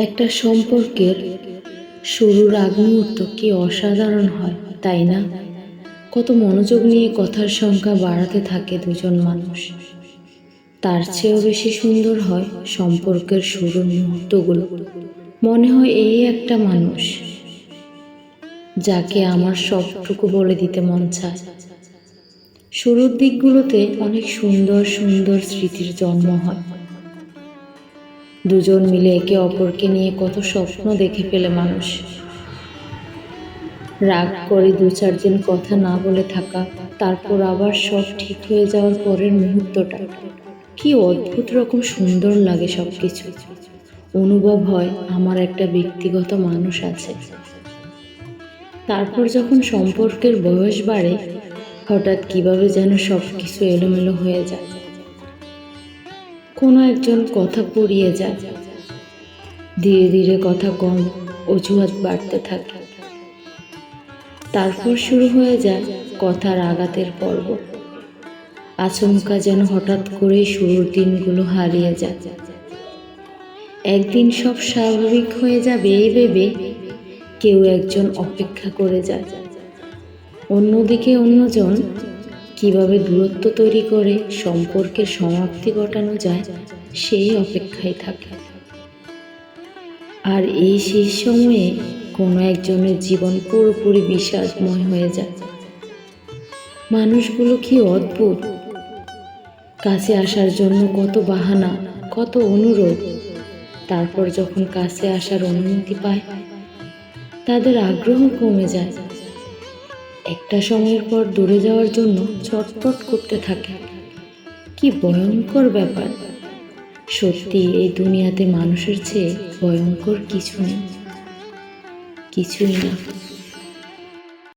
একটা সম্পর্কের শুরুর আগ মুহূর্ত কি অসাধারণ হয়, তাই না? কত মনোযোগ নিয়ে কথার সংখ্যা বাড়াতে থাকে দুজন মানুষ। তার চেয়েও বেশি সুন্দর হয় সম্পর্কের শুরুর মুহূর্তগুলো। মনে হয় এই একটা মানুষ যাকে আমার সবটুকু বলে দিতে মন চায়। শুরুর দিকগুলোতে অনেক সুন্দর সুন্দর স্মৃতির জন্ম হয়। দুজন মিলে একে অপরকে নিয়ে কত স্বপ্ন দেখে ফেলে মানুষ। রাগ করে দু চার দিন কথা না বলে থাকা, তারপর আবার সব ঠিক হয়ে যাওয়ার পরের মুহূর্তটা। কি অদ্ভুত রকম সুন্দর লাগে সব কিছু অনুভব হয়, আমার একটা ব্যক্তিগত মানুষ আছে। তারপর যখন সম্পর্কের বয়স বাড়ে, হঠাৎ কীভাবে যেন সব কিছু এলোমেলো হয়ে যায়। কোনো একজন কথা পড়িয়ে যায় ধীরে ধীরে কথা কম, অজুহাত বাড়তে থাকে। তারপর শুরু হয়ে যায় কথার আঘাতের পর্ব। আচমকা যেন হঠাৎ করেই শুরুর দিনগুলো হারিয়ে যায়। একদিন সব স্বাভাবিক হয়ে যাবে এই ভেবে কেউ একজন অপেক্ষা করে যায়। অন্যদিকে অন্যজন কীভাবে দূরত্ব তৈরি করে সম্পর্কের সমাপ্তি ঘটানো যায় সেই অপেক্ষায় থাকে। আর এই শেষ সময়ে কোনো একজনের জীবন পুরোপুরি বিষাদময় হয়ে যায়। মানুষগুলো কি অদ্ভুত! কাছে আসার জন্য কত বাহানা, কত অনুরোধ। তারপর যখন কাছে আসার অনুমতি পায়, তাদের আগ্রহ কমে যায়। একটা সময়ের পর দূরে যাওয়ার জন্য ছটফট করতে থাকে। কি ভয়ঙ্কর ব্যাপার। সত্যি, এই দুনিয়াতে মানুষের চেয়ে ভয়ঙ্কর কিছু নেই। কিছুই না।